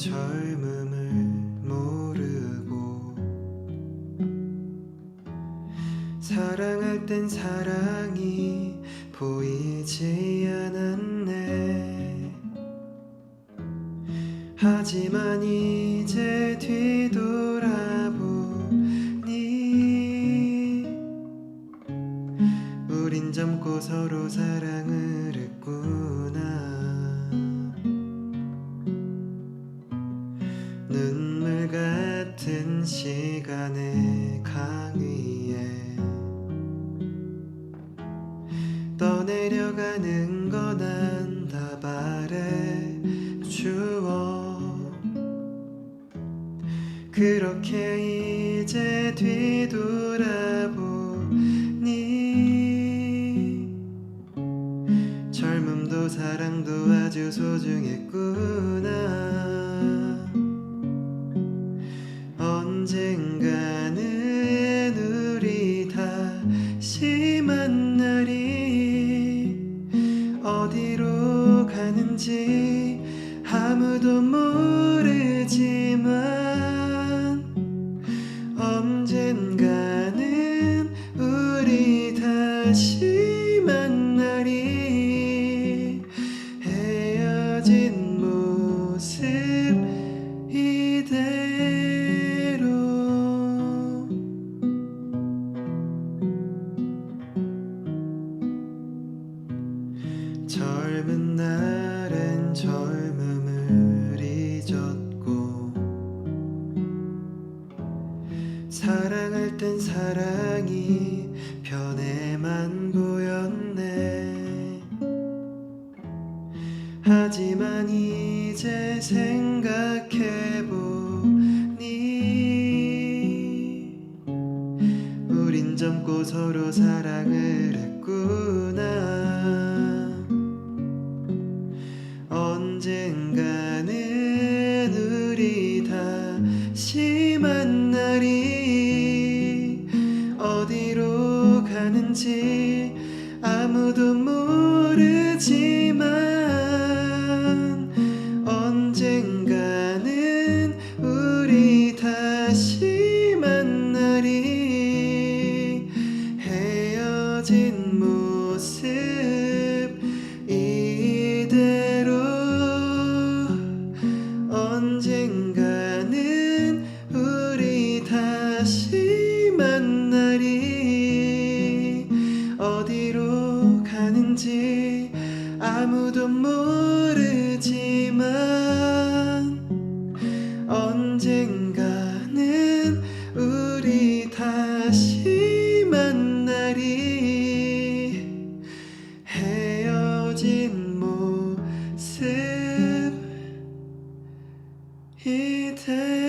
젊음을 모르고 사랑할 땐 사랑이 보이지 않았네. 하지만 이제 뒤돌아보니 우린 젊고 서로 사랑을 했구 시간의 강위에 떠내려가는 건안다 바래 주워 그렇게 이제 뒤돌아보니 젊음도 사랑도 아주 소중했구나 언젠가는 우리 다시 만나리 어디로 가는지 아무도 모르지만 언젠가는 우리 다시 젊은 날엔 젊음을 잊었고 사랑할 땐 사랑이 변해만 보였네. 하지만 이제 생각해보니 우린 젊고 서로 사랑을 했구나 만나리 어디로 가는지 아무도 모르지만 언젠가는 우리 다시 만나리. 헤어진 모습 이대로 언젠가 아무도 모르지만 언젠가는 우리 다시 만나리. 헤어진 모습 이대로